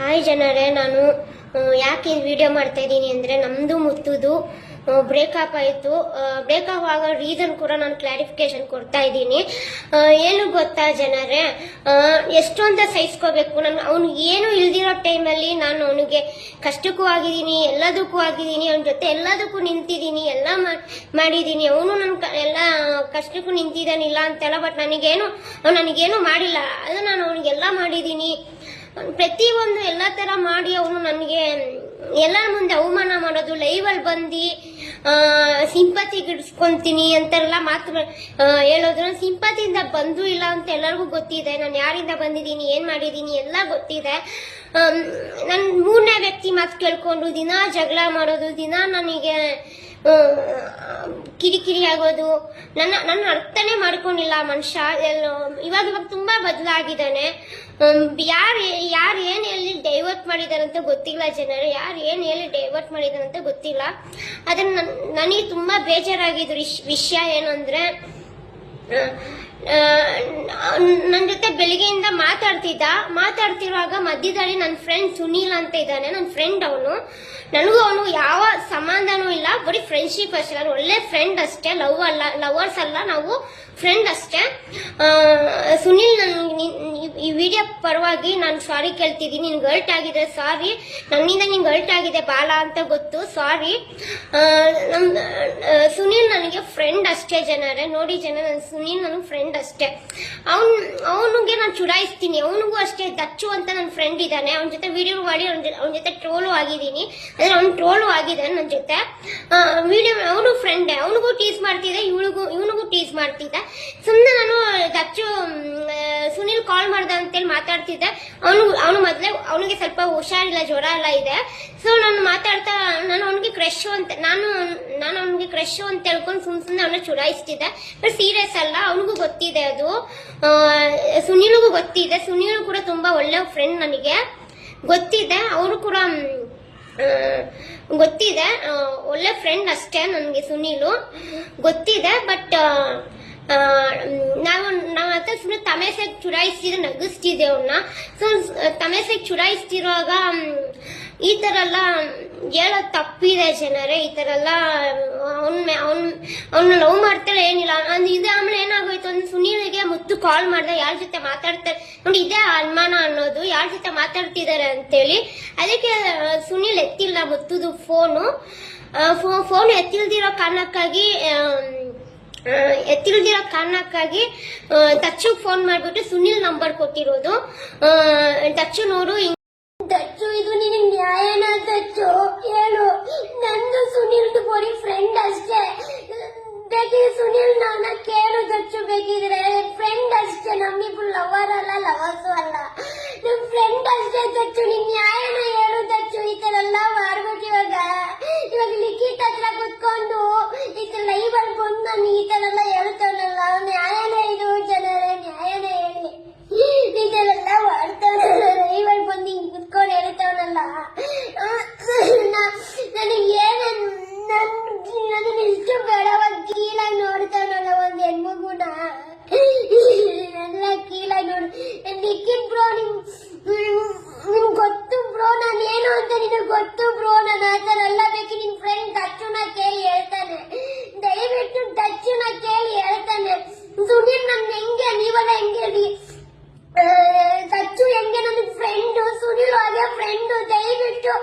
Hi ಜನರೇ, ನಾನು ಯಾಕೆ ವಿಡಿಯೋ ಮಾಡ್ತಾ ಇದ್ದೀನಿ ಅಂದರೆ ನಮ್ಮದು ಮುತ್ತುದು ಬ್ರೇಕಪ್ ಆಯಿತು. ಬ್ರೇಕಪ್ ಆಗೋ ರೀಸನ್ ಕೂಡ ನಾನು ಕ್ಲಾರಿಫಿಕೇಶನ್ ಕೊಡ್ತಾ ಇದ್ದೀನಿ. ಏನು ಗೊತ್ತಾ ಜನರೇ ಎಷ್ಟು ಸಹಿಸ್ಕೋಬೇಕು. ನಾನು ಅವ್ನಿಗೆ ಏನು ಇಲ್ದಿರೋ ಟೈಮಲ್ಲಿ ನಾನು ಅವನಿಗೆ ಕಷ್ಟಕ್ಕೂ ಆಗಿದ್ದೀನಿ, ಎಲ್ಲದಕ್ಕೂ ಆಗಿದ್ದೀನಿ, ಅವನ ಜೊತೆ ಎಲ್ಲದಕ್ಕೂ ನಿಂತಿದ್ದೀನಿ, ಎಲ್ಲ ಮಾಡಿದ್ದೀನಿ. ಅವನು ನನ್ನ ಎಲ್ಲ ಕಷ್ಟಕ್ಕೂ ನಿಂತಿದ್ದಾನಿಲ್ಲ ಅಂತೆಲ್ಲ ಬಟ್ ನನಗೇನು, ಅವ್ನು ನನಗೇನು ಮಾಡಿಲ್ಲ. ಅದು ನಾನು ಅವನಿಗೆಲ್ಲ ಮಾಡಿದ್ದೀನಿ. ಪ್ರತಿಯೊಂದು ಎಲ್ಲ ತರ ಮಾಡಿ ಅವನು ನನಗೆ ಎಲ್ಲರ ಮುಂದೆ ಅವಮಾನ ಮಾಡೋದು ಲೈವಲ್ಲಿ ಬಂದು ಸಿಂಪತಿ ಗಿಡಿಸ್ಕೊಂತೀನಿ ಅಂತೆಲ್ಲ ಮಾತು ಹೇಳೋದ್ರು ಸಿಂಪತಿಯಿಂದ ಬಂದು ಇಲ್ಲ ಅಂತ ಎಲ್ಲರಿಗೂ ಗೊತ್ತಿದೆ. ನಾನು ಯಾರಿಂದ ಬಂದಿದ್ದೀನಿ, ಏನು ಮಾಡಿದ್ದೀನಿ ಎಲ್ಲ ಗೊತ್ತಿದೆ. ನನ್ನ ಮೂರನೇ ವ್ಯಕ್ತಿ ಮಾತು ಕೇಳ್ಕೊಂಡು ದಿನ ಜಗಳ ಮಾಡೋದು, ದಿನ ನನಗೆ ಕಿರಿಕಿರಿ ಆಗೋದು. ನನ್ನ ನನ್ನ ಅರ್ಥನೇ ಮಾಡ್ಕೊಂಡಿಲ್ಲ ಮನುಷ್ಯ. ಇವಾಗ ಇವಾಗ ತುಂಬಾ ಬದಲಾಗಿದ್ದಾನೆ. ಯಾರು ಯಾರು ಏನು ಹೇಳಿ ಡೈವರ್ಟ್ ಮಾಡಿದಾರಂತ ಗೊತ್ತಿಲ್ಲ ಜನರು. ಯಾರು ಏನು ಹೇಳಿ ಡೈವರ್ಟ್ ಮಾಡಿದಾರಂತ ಗೊತ್ತಿಲ್ಲ. ಅದನ್ನ ನನ್- ನನಗೆ ತುಂಬಾ ಬೇಜಾರಾಗಿದ್ದು ವಿಷ್- ವಿಷಯ ಏನು ನನ್ನ ಜೊತೆ ಬೆಳಿಗ್ಗೆಯಿಂದ ಮಾತಾಡ್ತಿದ್ದ. ಮಾತಾಡ್ತಿರುವಾಗ ಮಧ್ಯದಲ್ಲಿ ನನ್ನ ಫ್ರೆಂಡ್ ಸುನೀಲ್ ಅಂತ ಇದ್ದಾನೆ. ನನ್ನ ಫ್ರೆಂಡ್ ಅವನು. ನನಗೂ ಅವನು ಯಾವ ಸಂಬಂಧನೂ ಇಲ್ಲ. ಬರೀ ಫ್ರೆಂಡ್ಶಿಪ್ ಅಷ್ಟೇ. ನಾನು ಒಳ್ಳೆ ಫ್ರೆಂಡ್ ಅಷ್ಟೇ. ಲವ್ ಅಲ್ಲ ಲವರ್ಸ್ ಅಲ್ಲ. ನಾವು ಫ್ರೆಂಡ್ ಅಷ್ಟೇ. ಸುನೀಲ್ ನನ್ಗೆ ಈ ವಿಡಿಯೋ ಪರವಾಗಿ ನಾನು ಸಾರಿ ಕೇಳ್ತಿದ್ದೀನಿ. ನಿನ್ಗೆ ಅಲ್ಟ್ ಆಗಿದೆ ಸಾರಿ ನನ್ನಿಂದ ನಿಂಗೆ ಅಲ್ಟ್ ಆಗಿದೆ ಬಾಲ ಅಂತ ಗೊತ್ತು ಸಾರಿ ನಮ್ ಸುನೀಲ್ ನನಗೆ ಫ್ರೆಂಡ್ ಅಷ್ಟೇ ಜನರೇ. ನೋಡಿ ಜನ ನನ್ನ ಸುನೀಲ್ ನನ್ನ ಫ್ರೆಂಡ್ ಅಷ್ಟೇ. ಅವ್ನು, ಅವನಿಗೆ ನಾನು ಚುಡಾಯಿಸ್ತೀನಿ. ಅವನಿಗೂ ಅಷ್ಟೇ, ದಚ್ಚು ಅಂತ ನನ್ನ ಫ್ರೆಂಡ್ ಇದ್ದಾನೆ. ಅವನ ಜೊತೆ ವಿಡಿಯೋ ಮಾಡಿ, ಅವನ ಜೊತೆ ಟ್ರೋಲು ಆಗಿದ್ದೀನಿ. ಅಂದ್ರೆ ಅವ್ನು ಟ್ರೋಲು ಆಗಿದ್ದಾನೆ ನನ್ನ ಜೊತೆ. ವಿಡಿಯೋ ಅವನು ಫ್ರೆಂಡ್ ಅವನಿಗೂ ಟೀಸ್ ಮಾಡ್ತಿದ್ದೆ ಇವಳಿಗೂ, ಇವನಿಗೂ ಟೀಸ್ ಮಾಡ್ತಿದ್ದೆ ಸುಮ್ಮನೆ ನಾನು ದಚ್ಚು ಸುನಿಲ್ ಕಾಲ್ ಮಾಡ್ದ ಅಂತೇಳಿ ಮಾತಾಡ್ತಿದ್ದೆ. ಅವನು ಅವನು ಮೊದಲೇ, ಅವನಿಗೆ ಸ್ವಲ್ಪ ಹುಷಾರಿಲ್ಲ, ಜ್ವರ ಎಲ್ಲ ಇದೆ. ಸೊ ನಾನು ಮಾತಾಡ್ತಾ, ನಾನು ಅವನಿಗೆ ಕ್ರಶ್ ಅಂತ, ನಾನು ನಾನು ಅವನಿಗೆ ಕ್ರಶ್ ಅಂತ ಹೇಳ್ಕೊಂಡು ಸುಮ್ ಸುಮ್ಮನೆ ಅವನ ಚುಡಾಯಿಸ್ತಿದ್ದೆ. ಬಟ್ ಸೀರಿಯಸ್ ಅಲ್ಲ, ಅವನಿಗೂ ಗೊತ್ತಿದೆ ಅದು. ಸುನೀಲ್ಗೂ ಗೊತ್ತಿದೆ. ಸುನೀಲ್ ಕೂಡ ತುಂಬಾ ಒಳ್ಳೆ ಫ್ರೆಂಡ್ ನನಗೆ. ಗೊತ್ತಿದೆ, ಅವರು ಕೂಡ ಗೊತ್ತಿದೆ. ಒಳ್ಳೆ ಫ್ರೆಂಡ್ ಅಷ್ಟೇ ನನಗೆ ಸುನೀಲು. ಗೊತ್ತಿದೆ ಬಟ್ ನಾವು ನಾವು ಹತ್ರ ಸುಮ್ಮನೆ ತಮೇಸೆಗೆ ಚುಡಾಯಿಸ್ತಿದ್ರೆ ನಗಿಸ್ತಿದ್ದೆ ಅವನ್ನ ಸೊ ತಮೇಸೆಗೆ ಚುರಾಯಿಸ್ತಿರುವಾಗ ಈ ಥರ ಎಲ್ಲ ಹೇಳೋದು ತಪ್ಪಿದೆ ಜನರೇ. ಈ ಥರ ಎಲ್ಲ, ಅವನ್ ಅವನ್, ಅವ್ನ ಲವ್ ಮಾಡ್ತಾಳೆ ಏನಿಲ್ಲ. ಅಂದ್ರೆ ಇದೆ ಆಮೇಲೆ ಏನಾಗೋಯ್ತು ಅಂದ್ರೆ ಸುನೀಲ್ಗೆ ಮುತ್ತು ಕಾಲ್ ಮಾಡ್ದೆ, ಯಾರ ಜೊತೆ ಮಾತಾಡ್ತಾರೆ ನೋಡಿ ಇದೇ ಅನುಮಾನ ಅನ್ನೋದು, ಯಾರ ಜೊತೆ ಮಾತಾಡ್ತಿದ್ದಾರೆ ಅಂತೇಳಿ. ಅದಕ್ಕೆ, ಸುನೀಲ್ ಎತ್ತಿಲ್ಲ ಮುತ್ತುದು ಫೋನು ಫೋನ್ ಎತ್ತಿಲ್ದಿರೋ ಕಾರಣಕ್ಕಾಗಿ ಆಮ್, ಕಾರಣಕ್ಕಾಗಿ ದಚ್ಚು ಫೋನ್ ಮಾಡ್ಬಿಟ್ಟು ಸುನಿಲ್ ನಂಬರ್ ಕೊಟ್ಟಿರೋದು. ಆ, ದಚ್ಚು ನೋಡು ದಚ್ಚು ಇದು ನಿನಗೆ ನ್ಯಾಯ ದಚ್ಚು ಹೇಳು ನಂದು ಸುನಿಲ್ ಬರೀ ಫ್ರೆಂಡ್ ಅಷ್ಟೇ. ಸುನಿಲ್ ನನ್ನ ಹಾಗೆ ಫ್ರೆಂಡು ದಯವಿಟ್ಟು